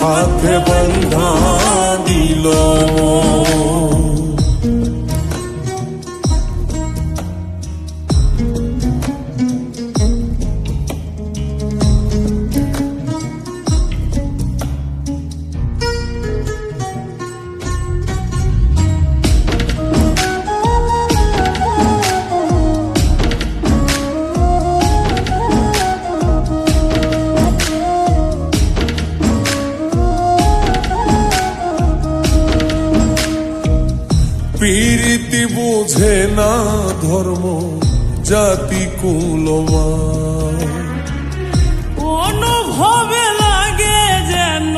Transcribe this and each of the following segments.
সাথে বন্ধা পীরিতি বোঝে না ধর্ম জাতি কুলমা অনুভবে লাগে যেন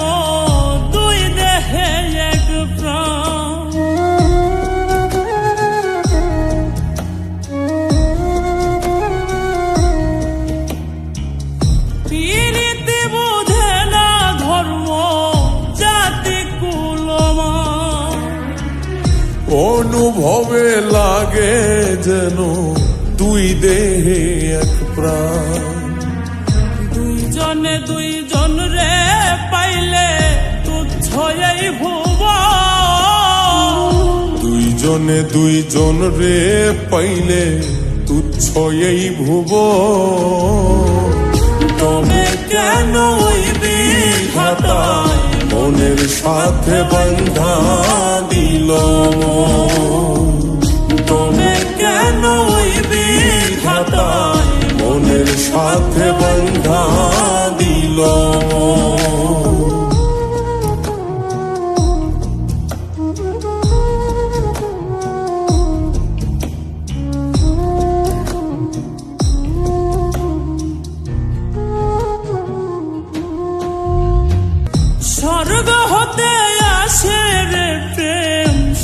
অনুভবে লাগে যেন দুই দেহে এক প্রাণ। দুইজনে দুইজন রে পাইলে তুচ্ছ এই ভুব। দুইজনে দুইজন রে পাইলে তুচ্ছ এই ভুব। তবে কেন হইবি হঠাৎ মনের সাথে বন্ধা দিল তবে কেন হঠাৎ মনের সাথে বন্ধা দিল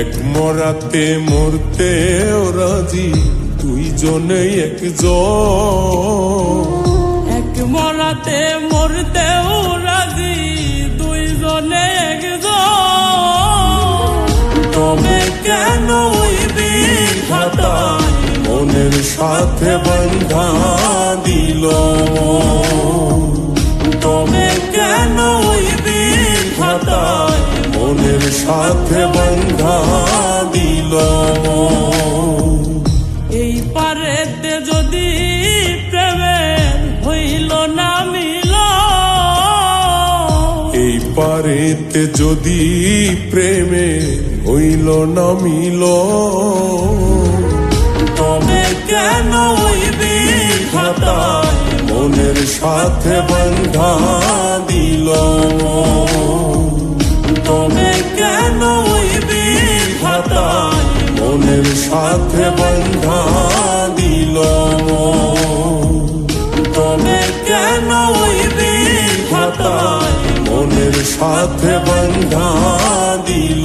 এক মরাতে মরতে রাজি দুইজনে একজন। এক মরাতে মরতেও রাজি দুইজনে একজন। তবে কেন মনের সাথে বন্ধা দিল তবে কেন মনের সাথে পারেতে যদি প্রেমের হইল না মিল। এই পারেতে যদি প্রেমে হইল না মিল। তবে কেন হইবি হঠাৎ মনের সাথে বন্ধা দিল? তবে কেন হইবি হঠাৎ মনের সাথে বন্ধা সাথে বন্ধা দিল